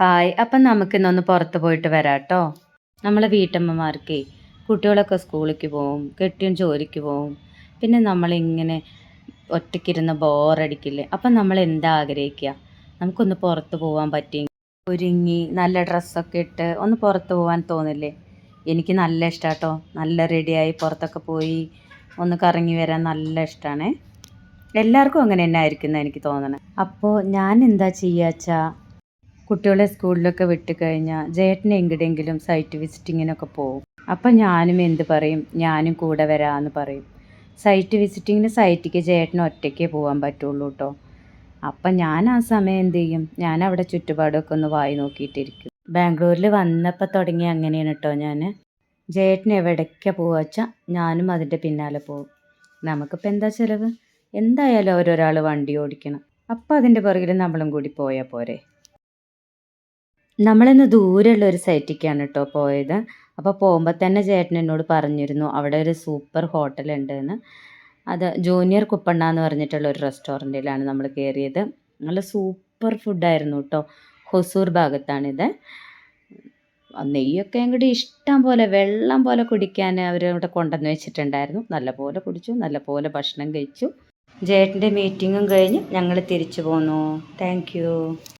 Hi അപ്പം നമുക്കിന്നൊന്ന് പുറത്ത് പോയിട്ട് വരാം കേട്ടോ നമ്മളെ വീട്ടമ്മമാർക്ക് കുട്ടികളൊക്കെ സ്കൂളിലേക്ക് പോവും കെട്ടിയും ജോലിക്ക് പോവും. പിന്നെ നമ്മളിങ്ങനെ ഒറ്റയ്ക്കിരുന്ന് ബോറടിക്കില്ലേ? അപ്പം നമ്മൾ എന്താ ആഗ്രഹിക്കുക നമുക്കൊന്ന് പുറത്ത് പോകാൻ പറ്റി ഒരുങ്ങി നല്ല ഡ്രസ്സൊക്കെ ഇട്ട് ഒന്ന് പുറത്ത് പോകാൻ തോന്നില്ലേ? എനിക്ക് നല്ല ഇഷ്ടാട്ടോ. നല്ല റെഡിയായി പുറത്തൊക്കെ പോയി ഒന്ന് കറങ്ങി വരാൻ നല്ല ഇഷ്ടമാണ് എല്ലാവർക്കും അങ്ങനെ തന്നെ ആയിരിക്കും എനിക്ക് തോന്നണേ. അപ്പോൾ ഞാൻ എന്താ ചെയ്യാച്ചാ? കുട്ടികളെ സ്കൂളിലൊക്കെ വിട്ട് കഴിഞ്ഞാൽ ജേട്ടനെ എങ്കിടെങ്കിലും സൈറ്റ് വിസിറ്റിങ്ങിനൊക്കെ പോകും അപ്പം ഞാനും എന്ത് പറയും? ഞാനും കൂടെ വരാമെന്ന് പറയും. സൈറ്റ് വിസിറ്റിങ്ങിന് സൈറ്റിക്ക് ചേട്ടന് ഒറ്റയ്ക്കേ പോകാൻ പറ്റുള്ളൂ കേട്ടോ അപ്പം ഞാൻ ആ സമയം എന്ത് ചെയ്യും? ഞാൻ അവിടെ ചുറ്റുപാടൊക്കെ ഒന്ന് വായി നോക്കിയിട്ടിരിക്കും. ബാംഗ്ലൂരിൽ വന്നപ്പോൾ തുടങ്ങി അങ്ങനെയാണ് കേട്ടോ ഞാൻ ജേട്ടന് എവിടേക്കാണ് പോവാച്ചാൽ ഞാനും അതിന്റെ പിന്നാലെ പോകും നമുക്കിപ്പോൾ എന്താ ചിലവ്? എന്തായാലും ഓരോരാൾ വണ്ടി ഓടിക്കണം. അപ്പോൾ അതിന്റെ പുറകിൽ നമ്മളും കൂടി പോയാൽ പോരെ. നമ്മളിന്ന് ദൂരെയുള്ള ഒരു സൈറ്റിലേക്കാണ് കേട്ടോ പോയത്. അപ്പോൾ പോകുമ്പോൾ തന്നെ ചേട്ടൻ എന്നോട് പറഞ്ഞിരുന്നു അവിടെ ഒരു സൂപ്പർ ഹോട്ടൽ ഉണ്ടെന്ന് അത് ജൂനിയർ കുപ്പണ്ണ എന്ന് പറഞ്ഞിട്ടുള്ള ഒരു റെസ്റ്റോറന്റിലാണ് നമ്മൾ കയറിയത്. നല്ല സൂപ്പർ ഫുഡായിരുന്നു കേട്ടോ ഹൊസൂർ ഭാഗത്താണിത്. നെയ്യൊക്കെ അങ്ങോട്ട് ഇഷ്ടം പോലെ വെള്ളം പോലെ കുടിക്കാൻ അവരവിടെ കൊണ്ടുവന്ന് വെച്ചിട്ടുണ്ടായിരുന്നു. നല്ലപോലെ കുടിച്ചു നല്ലപോലെ ഭക്ഷണം കഴിച്ചു. ജേട്ടന്റെ മീറ്റിങ്ങും കഴിഞ്ഞ് ഞങ്ങൾ തിരിച്ചു പോന്നു. താങ്ക്